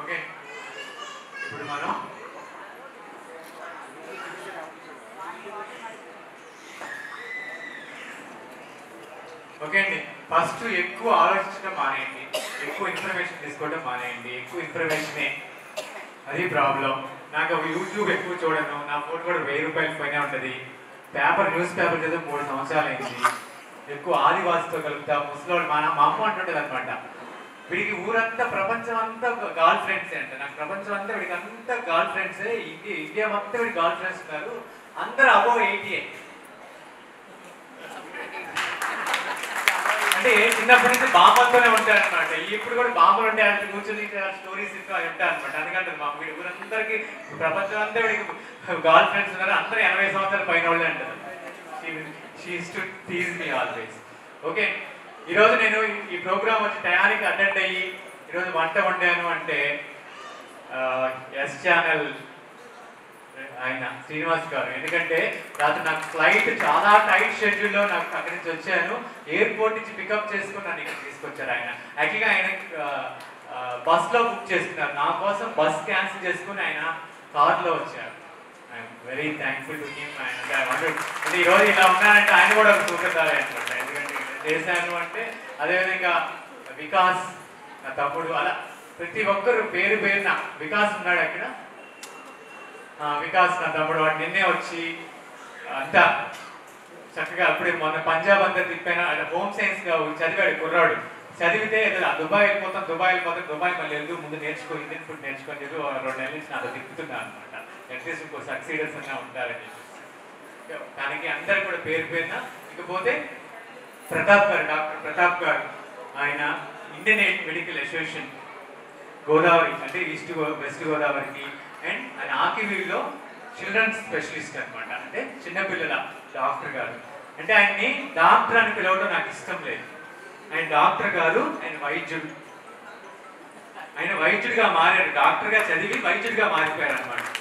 Okay. ఇప్పుడు మనం okay అండి. ఫస్ట్ ఎక్కువ ఆలోచించడం మానేయండి. ఎక్కువ ఇన్ఫర్మేషన్ తీసుకోవడం మానేయండి. ఎక్కువ ఇన్ఫర్మేషనే అది ప్రాబ్లం నాకు యూట్యూబ్ ఎక్కువ చూడను. నా ఫోన్ కూడా వెయ్యి రూపాయల పైన ఉంటుంది. పేపర్ న్యూస్ పేపర్ చదివి మూడు సంవత్సరాలు అయింది ఎక్కువ ఆదివాసితో కలుపుతా. ముసలోడు మా మా అమ్మ అంటుండేది అనమాట వీడికి ఊరంతా ప్రపంచం అంతా గర్ల్ ఫ్రెండ్స్ అంట. నాకు ప్రపంచం అంతా వీడికి అంతా గర్ల్ ఫ్రెండ్స్ ఇండియా ఇండియా మొత్తం వీడి గర్ల్ ఫ్రెండ్స్ ఉన్నారు. అందరూ అబోవ్ ఎయిటీ అంటే చిన్నప్పటి నుంచి బామ్మలతోనే ఉంటారు అనమాట ఇప్పుడు కూడా బామ్మలు ఉంటే అంటే కూర్చొని స్టోరీస్ ఇస్తూ ఉంటాయి అనమాట అందుకంటే మా వీడి ఊరందరికీ ప్రపంచం అంతా వీడికి గర్ల్ ఫ్రెండ్స్ ఉన్నారు. అందరూ ఎనభై సంవత్సరాల పైన వాళ్ళే అంటారు. She to tease me always okay ఈరోజు నేను ఈ- ప్రోగ్రామ్ వచ్చి టయానికి అటెండ్ అయ్యి ఈరోజు వంట వండాను అంటే ఎస్ ఛానల్ ఆయన శ్రీనివాస్ గారు. ఎందుకంటే రాత్రి నాకు ఫ్లైట్ చాలా టైట్ షెడ్యూల్లో నాకు అక్కడి నుంచి వచ్చాను. ఎయిర్పోర్ట్ నుంచి పికప్ చేసుకుని నన్ను ఇక్కడ తీసుకొచ్చారు ఆయన. యాక్చువల్గా ఆయన బస్లో బుక్ చేసుకున్నారు. నా కోసం బస్ క్యాన్సిల్ చేసుకుని ఆయన కార్లో వచ్చారు. I'm very thankful to him and I wanted ఈరోజు ఇలా ఉన్నానంటే ఆయన కూడా ఒక సూపర్ చేశాను అంటే అదేవిధంగా వికాస్ నా తమ్ముడు అలా ప్రతి ఒక్కరు పేరు పేరున వికాస్ ఉన్నాడు అక్కడ. వికాస్ నా తమ్ముడు వాడు నిన్నే వచ్చి అంతా చక్కగా అప్పుడే మొన్న పంజాబ్ అంతా తిప్పాను. అంటే హోమ్ సైన్స్గా చదివాడు కుర్రాడు. చదివితే దుబాయ్ వెళ్ళిపోతాం దుబాయ్ వెళ్ళిపోతాం దుబాయ్ మళ్ళీ వెళ్తూ ముందు నేర్చుకో ఇండియన్ ఫుడ్ నేర్చుకొని చెప్పి రెండు నెలల నుంచి నాతో తిప్పుతున్నాను అనమాట అట్లీస్ట్ ఇంకో సక్సీడర్స్ అన్నా ఉంటారని దానికి అందరు కూడా పేరు పేరున. ఇకపోతే ప్రతాప్ గారు డాక్టర్ ప్రతాప్ గారు ఆయన ఇండియన్ మెడికల్ అసోసియేషన్ గోదావరి అంటే ఈస్ట్ వెస్ట్ గోదావరికి అండ్ ఆయన ఆకివీలో చిల్డ్రన్స్ స్పెషలిస్ట్ అనమాట అంటే చిన్నపిల్లల డాక్టర్ గారు. అంటే ఆయన్ని డాక్టర్ అని పిలవడం నాకు ఇష్టం లేదు. ఆయన డాక్టర్ గారు ఆయన వైద్యుడు. ఆయన వైద్యుడిగా మారారు. డాక్టర్గా చదివి వైద్యుడిగా మారిపోయారు అనమాట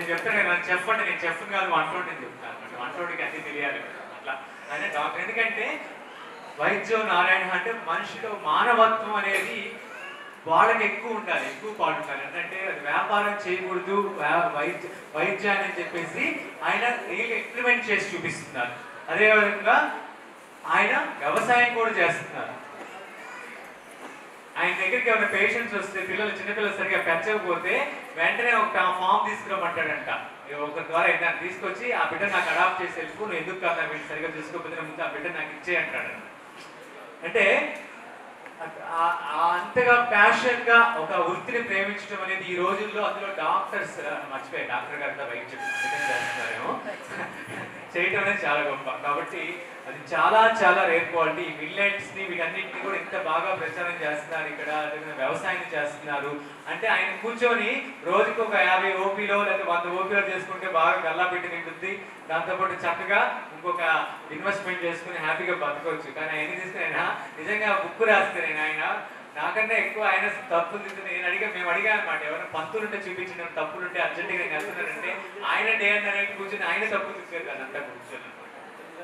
నేను చెప్తాను నన్ను చెప్పండి నేను చెప్పను కాదు వంటోడిని చెప్తాను వంటోడికి అన్ని తెలియాలి అట్లా. అంటే డాక్టర్. ఎందుకంటే వైద్యం నారాయణ అంటే మనిషిలో మానవత్వం అనేది వాళ్ళకి ఎక్కువ ఉండాలి ఎక్కువ పాడుండాలి ఏంటంటే అది వ్యాపారం చేయకూడదు వ్యా- వైద్య వైద్యాన్ని అని చెప్పేసి ఆయన రియల్ ఇంప్లిమెంట్ చేసి చూపిస్తున్నారు. అదేవిధంగా ఆయన వ్యవసాయం కూడా చేస్తున్నారు. ఆయన దగ్గరికి ఏమైనా పేషెంట్స్ వస్తే పిల్లలు చిన్నపిల్లలు సరిగా పెంచకపోతే వెంటనే ఒక ఫామ్ తీసుకురమ్మంటాడంట. ఒక ద్వారా ఏదైనా తీసుకొచ్చి ఆ బిడ్డ నాకు అడాప్ట్ చేసి వెళ్ళిపో నువ్వు ఎందుకు కాదు వీళ్ళు సరిగా చూసుకోకపోతే ముందు ఆ బిడ్డ నాకు ఇచ్చే అంటాడు అంటే అంతగా ప్యాషన్గా ఒక వృత్తిని ప్రేమించడం అనేది ఈ రోజుల్లో అందులో డాక్టర్స్ మర్చిపోయాయి డాక్టర్ గారు వైద్యం అందుకని చేస్తున్నారేమో. చేయటం అనేది చాలా గొప్ప. కాబట్టి అది చాలా చాలా రేర్ క్వాలిటీ మిల్లెట్స్ని మిల్లెట్స్ వీటన్నిటిని కూడా ఇంత బాగా ప్రచారం చేస్తున్నారు ఇక్కడ అదేవిధంగా వ్యవసాయం చేస్తున్నారు. అంటే ఆయన కూర్చొని రోజుకి ఒక యాభై ఓపీలో లేదా వంద ఓపీలో చేసుకుంటే బాగా గల్లా పెట్టి తింటుంది. దాంతోపాటు చక్కగా ఇంకొక ఇన్వెస్ట్మెంట్ చేసుకుని హ్యాపీగా బతకవచ్చు కానీ ఆయన తీసుకుని ఆయన నిజంగా బుక్ రాస్తే నేను ఆయన. నాకన్నా ఎక్కువ ఆయన తప్పులు దిద్దు నేను అడిగా మేము అడిగా అనమాట ఎవరైనా పంతులుంటే చూపించిన తప్పులుంటే అర్జెంటుగా నేను వెళ్తున్నానంటే ఆయన డే అని కూర్చొని ఆయన తప్పులు తీసుకోరు కదా అంతా కూర్చొని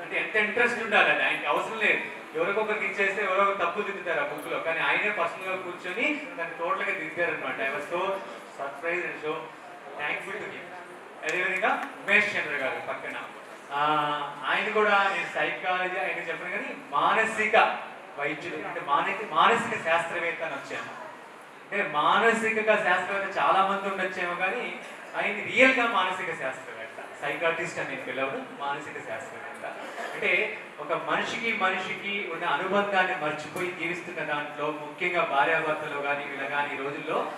అంటే ఎంత ఇంట్రెస్ట్ ఉండాలి ఆయనకి అవసరం లేదు. ఎవరికొకరికి ఇచ్చేస్తే ఎవరో తప్పు తప్పులు దిద్దుతారు ఆ బుక్లో కానీ ఆయనే పర్సనల్గా కూర్చొని దాన్ని టోటల్గా దిద్దారు అనమాట I was so surprise and so thankful to him అదేవిధంగా ఉమేష్ చంద్ర గారు పక్కన. ఆయన కూడా నేను సైకాలజీ ఆయన చెప్పాను కానీ మానసిక వైద్యుడు. అంటే మానసిక మానసిక శాస్త్రవేత్త అని వచ్చాను. అంటే మానసికగా శాస్త్రవేత్త చాలా మంది ఉండొచ్చేమో కానీ ఆయన రియల్గా మానసిక శాస్త్రవేత్త సైకాటిస్ట్ అని పిలవడం మానసిక శాస్త్రవేత్త. అంటే ఒక మనిషికి మనిషికి ఉన్న అనుబంధాన్ని మర్చిపోయి జీవిస్తున్న దాంట్లో ముఖ్యంగా భార్యాభర్తలు కానీ వీళ్ళ కానీ ఈ రోజుల్లో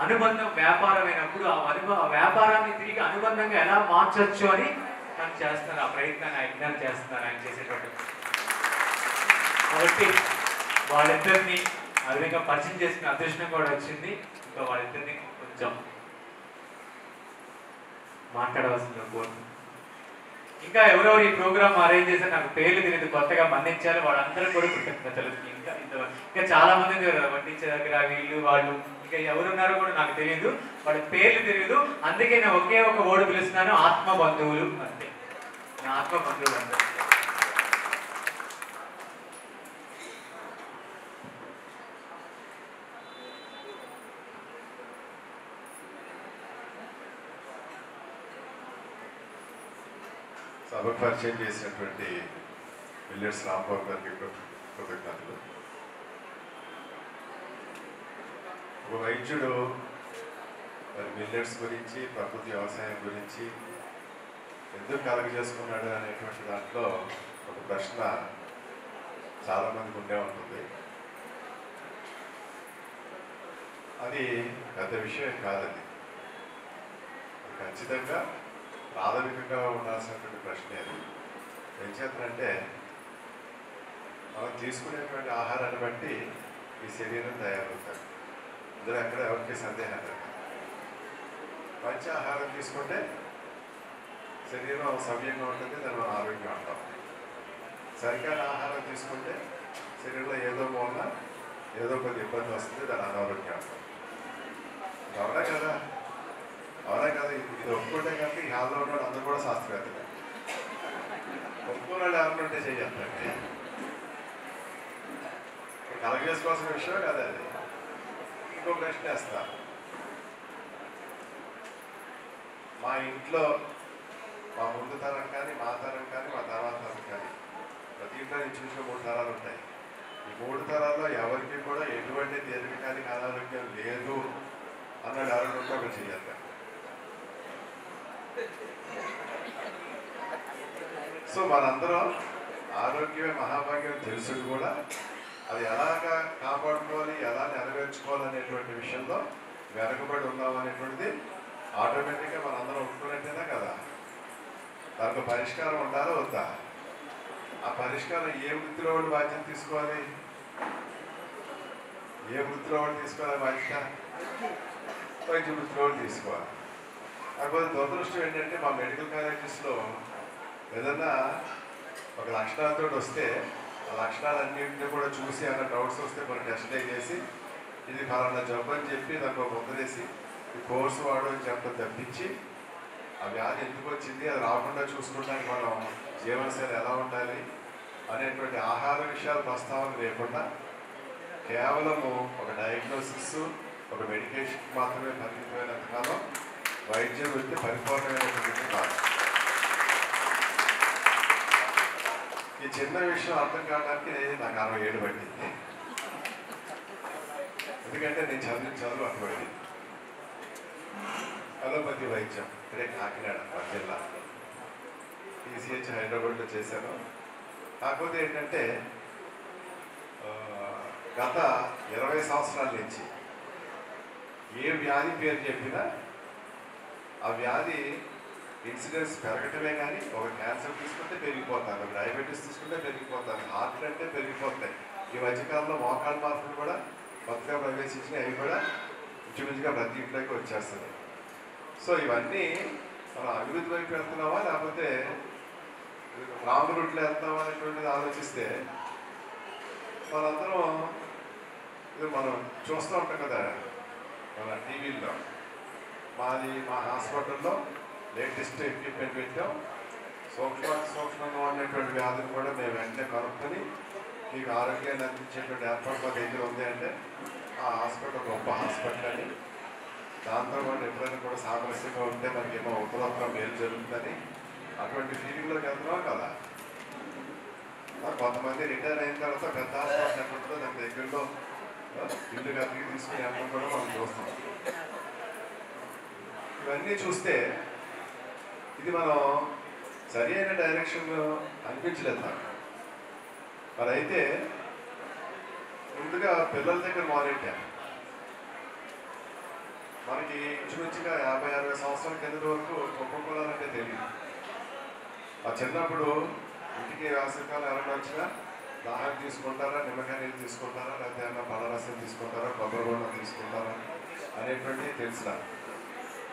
అనుబంధం వ్యాపారమైనప్పుడు ఆ అనుభ ఆ వ్యాపారాన్ని తిరిగి అనుబంధంగా ఎలా మార్చవచ్చు అని తను చేస్తున్నారు ఆ ప్రయత్నాన్ని ఆయన చేస్తున్నారు ఆయన చేసేటువంటి కాబట్టి వాళ్ళిద్దరిని ఆ విధంగా పరిచయం చేసిన అదృష్టం కూడా వచ్చింది. ఇంకా వాళ్ళిద్దరిని కొంచెం మాట్లాడవలసింది కోరుతుంది ఇంకా ఎవరెవరు ఈ ప్రోగ్రామ్ అరేంజ్ చేశారు నాకు పేర్లు తెలియదు. కొత్తగా మన్నించారు వాళ్ళందరూ కూడా కృతజ్ఞతలు ఇంకా ఇంత ఇంకా చాలా మంది ఉన్నారు దగ్గర వీళ్ళు వాళ్ళు. ఇంకా ఎవరున్నారో కూడా నాకు తెలియదు. వాళ్ళ పేర్లు తెలియదు. అందుకే నేను ఒకే ఒక ఓడి పిలుస్తున్నాను. ఆత్మ బంధువులు అంతే. నా ఆత్మ బంధువులు అంటే సభకు పరిచయం చేసినటువంటి మిల్లెట్స్ రాంబాబు గారికి కృతజ్ఞతలు. ఒక వైద్యుడు మరి మిల్లెట్స్ గురించి ప్రకృతి వ్యవసాయం గురించి ఎందుకు కలగ చేసుకున్నాడు అనేటువంటి దాంట్లో ఒక ప్రశ్న చాలామందికి ఉండే ఉంటుంది. అది పెద్ద విషయం కాదండి ఖచ్చితంగా ప్రాథమికంగా ఉండాల్సినటువంటి ప్రశ్నే అది. ఏం మనం తీసుకునేటువంటి ఆహారాన్ని బట్టి ఈ శరీరం తయారవుతారు. అందులో ఎక్కడ ఎవరికి సందేహం లేదు. మంచి ఆహారం తీసుకుంటే శరీరం సవ్యంగా ఉంటుంది దాని మనం ఆరోగ్యం అంటాం. సరికాని ఆహారం తీసుకుంటే శరీరంలో ఏదో మూలన ఏదో కొద్ది ఇబ్బంది వస్తుంది దాని అనారోగ్యం అంటాం. అవునా కదా? అవునా కదా ఇది ఒప్పుకుంటే కనుక ఈ హాల్లో ఉన్నాడు అందరూ కూడా శాస్త్రవేత్తలే. ఒప్పుకున్న ఎవరుంటే ఎవరిని కలగేసుకోవాల్సిన విషయం కాదు అది? ఇంకో ప్రశ్న వేస్తా. మా ఇంట్లో మా ముందు తరం కానీ మా తరం కానీ మా తర్వాత తరం కానీ ప్రతి ఇంట్లో ఇంచుమించు మూడు తరాలు ఉంటాయి. ఈ మూడు తరాల్లో ఎవరికి కూడా ఎటువంటి దీర్ఘకాలిక అనారోగ్యం లేదు అన్నాడు ఎవరు చేయాలి. సో మనందరం ఆరోగ్యమే మహాభాగ్యం తెలుసు కూడా. అది ఎలాగా కాపాడుకోవాలి ఎలా నెరవేర్చుకోవాలనేటువంటి విషయంలో వెనకబడి ఉన్నాం అనేటువంటిది ఆటోమేటిక్గా మనందరం ఒప్పుకున్నట్టేనా కదా. దానికి పరిష్కారం ఉండాలా వద్దా? ఆ పరిష్కారం ఏ వృత్తిలో వాళ్ళు బాధ్యత తీసుకోవాలి? ఏ వృత్తిలో వాళ్ళు తీసుకోవాలి బాధ్యత? వైద్య వృత్తిలో వాళ్ళు తీసుకోవాలి. కాకపోతే దురదృష్టం ఏంటంటే మా మెడికల్ కాలేజెస్లో ఏదన్నా ఒక లక్షణాలతో వస్తే ఆ లక్షణాలన్నింటినీ కూడా చూసి ఏమైనా డౌట్స్ వస్తే మనం టెస్ట్ చేసి ఇది ఫలానా జబ్బు అని చెప్పి దానికి ఒక ముద్రేసి ఈ కోర్సు వాడు అని చెప్పడం తప్పించి ఆ వ్యాధి ఎందుకు వచ్చింది అది రాకుండా చూసుకోవడానికి మనం జీవనశైలి ఎలా ఉండాలి అనేటువంటి ఆహార విషయాల ప్రస్తావన లేకుండా కేవలము ఒక డయాగ్నోసిస్ ఒక మెడికేషన్ మాత్రమే పరిమితమైనంత కాలం వైద్యం అంటే పరిపూర్ణమైనటువంటి కాదు ఈ చిన్న విషయం అర్థం కావడానికి నాకు అరవై ఏడు పట్టింది. ఎందుకంటే నేను చదివిన చదువు అటువంటి అలోపతి వైద్యం. ఇక్కడే కాకినాడ మా జిల్లా. టీసీహెచ్ హైదరాబాద్లో చేశాను. కాకపోతే ఏంటంటే గత ఇరవై సంవత్సరాల నుంచి ఏ వ్యాధి పేరు చెప్పినా ఆ వ్యాధి ఇన్సిడెన్స్ పెరగటమే కానీ ఒక క్యాన్సర్ తీసుకుంటే పెరిగిపోతాను ఒక డయాబెటీస్ తీసుకుంటే పెరిగిపోతాను హార్ట్ అంటే పెరిగిపోతాయి. ఈ మధ్యకాలంలో మోకాళ్ళ మార్పులు కూడా కొత్తగా ప్రవేశించినవి అవి కూడా ఇంచుమించుగా ప్రతి ఇంట్లోకి వచ్చేస్తుంది సో ఇవన్నీ మనం అభివృద్ధి వైపు వెళ్తున్నావా? లేకపోతే రాంగ్ రూట్లో వెళ్తామా అనేటువంటిది ఆలోచిస్తే మనందరం ఇది మనం చూస్తూ ఉంటాం కదా మన టీవీల్లో. మాది మా హాస్పిటల్లో లేటెస్ట్ ఎక్విప్మెంట్ పెట్టాం. సూక్ష్మ సూక్ష్మంగా ఉన్నటువంటి వ్యాధులు కూడా మేము వెంటనే కనుక్కొని మీకు ఆరోగ్యాన్ని అందించేటువంటి ఏర్పాటు మా దగ్గర ఉంది అంటే ఆ హాస్పిటల్ గొప్ప హాస్పిటల్ అని. దాంతో పాటు ఎప్పుడైనా కూడా సామరస్యంగా ఉంటే మనకి ఏమో ఉపలోపం మేలు జరుగుతుందని అటువంటి ఫీలింగ్లోకి వెళ్తున్నాం కదా. కొంతమంది రిటైర్ అయిన తర్వాత పెద్ద హాస్పిటల్ ఎక్కడ ఉంటుందో దాని దగ్గరలో ఇల్లు కట్టి తీసుకుని వెళ్ళడం కూడా మనం చూస్తాం ఇవన్నీ చూస్తే ఇది మనం సరి అయిన డైరెక్షన్ అనిపించలేదు నాకు. మరి అయితే ముందుగా పిల్లల దగ్గర మొదలెట్టాను మనకి ఇంచుమించుగా యాభై అరవై సంవత్సరాల కింద వరకు కుప్పకూలాలంటే తెలియదు. ఆ చిన్నప్పుడు ఇంటికి వేసవికాలం ఎవరైనా వచ్చినా దాహం తీసుకుంటారా నిమ్మకాయ నీళ్ళు తీసుకుంటారా లేకపోతే ఏమన్నా పళ్ళరసం తీసుకుంటారా కొబ్బరి బొండం తీసుకుంటారా అనేటువంటివి తెలుసు నాకు.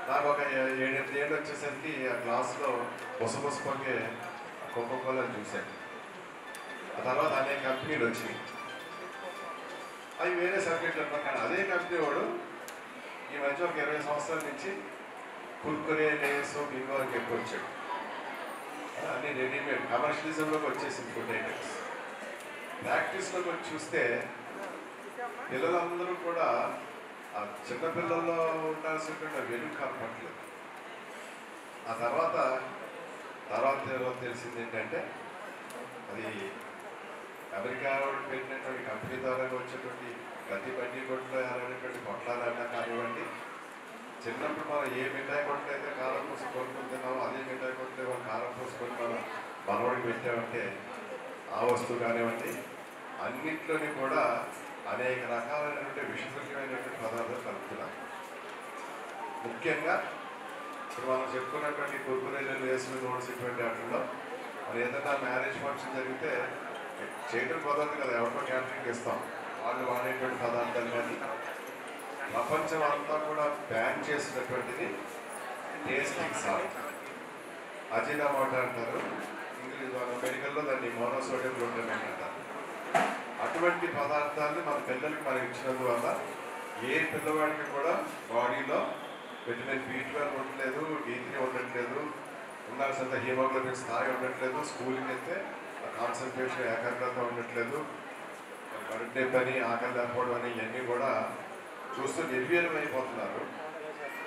నాకు ఒక ఏడెనిమిది ఏళ్ళు వచ్చేసరికి ఆ గ్లాస్లో బొసబొస పొంగే కోకోకోలా చూశాను. ఆ తర్వాత అనేక కంపెనీలు వచ్చినాయి అవి వేరే సబ్జెక్ట్ అన్నమాట కానీ అదే కంపెనీ వాడు ఈ మధ్య ఒక ఇరవై సంవత్సరాల నుంచి కుర్కురే లేస్ బింగో అని చెప్పి వచ్చాడు. అన్ని రెడీమేడ్ కమర్షియలిజంలోకి వచ్చేసింది ఫుడ్ ఐటమ్స్. ప్రాక్టీస్లోకి వచ్చి చూస్తే పిల్లలందరూ కూడా ఆ చిన్నపిల్లల్లో ఉండాల్సినటువంటి వెనుక వెలుగు కనపట్లేదు ఆ తర్వాత తర్వాత తర్వాత తెలిసింది ఏంటంటే అది అమెరికా పెట్టినటువంటి కంపెనీ ద్వారా వచ్చేటువంటి ప్రతి బండి కొట్లో అనేటువంటి పొట్లాలన్నా కానివ్వండి చిన్నప్పుడు మనం ఏ మిఠాయి కొట్లు అయితే కారం పూసి కొనుక్కొని తిన్నామో అదే మిఠాయి కొట్లు మనం కారం పూసుకొని మనం మనవాడికి పెట్టామంటే ఆ వస్తువు కానివ్వండి అన్నిట్లోని కూడా అనేక రకాలైనటువంటి విషపూరితమైనటువంటి పదార్థాలు కలుపుతున్నారు ముఖ్యంగా ఇప్పుడు మనం చెప్పుకున్నటువంటి కుర్కురేలు వేసిన నోట్స్ ఇటువంటి వాటిల్లో మరి ఏదైనా మ్యారేజ్ ఫంక్షన్ జరిగితే చేయడం పదార్థం కదా ఎవరికో క్యాటరింగ్ ఇస్తాం. వాళ్ళు వాడేటువంటి పదార్థాలు కానీ ప్రపంచం అంతా కూడా బ్యాన్ చేసినటువంటిది టేస్టింగ్ సాల్ట్ అజినామోటా అంటారు. ఇంగ్లీష్ మన మెడికల్లో దాన్ని మోనోసోడియం గ్లూటమేట్ అంటారు. అటువంటి పదార్థాన్ని మన పిల్లలకి మనం ఇచ్చినందువల్ల ఏ పిల్లవాడికి కూడా బాడీలో విటమిన్ బి ట్వెల్వ్ ఉండట్లేదు డి త్రీ ఉండట్లేదు ఉండాల్సినంత హీమోగ్లోబిన్ స్థాయి ఉండట్లేదు స్కూల్కి వెళ్తే కాన్సన్ట్రేషన్ ఏకాగ్రత ఉండట్లేదు బర్త్డే పని ఆకలి లేకపోవడం అని ఇవన్నీ కూడా చూస్తూ నిర్వీర్యం అయిపోతున్నారు.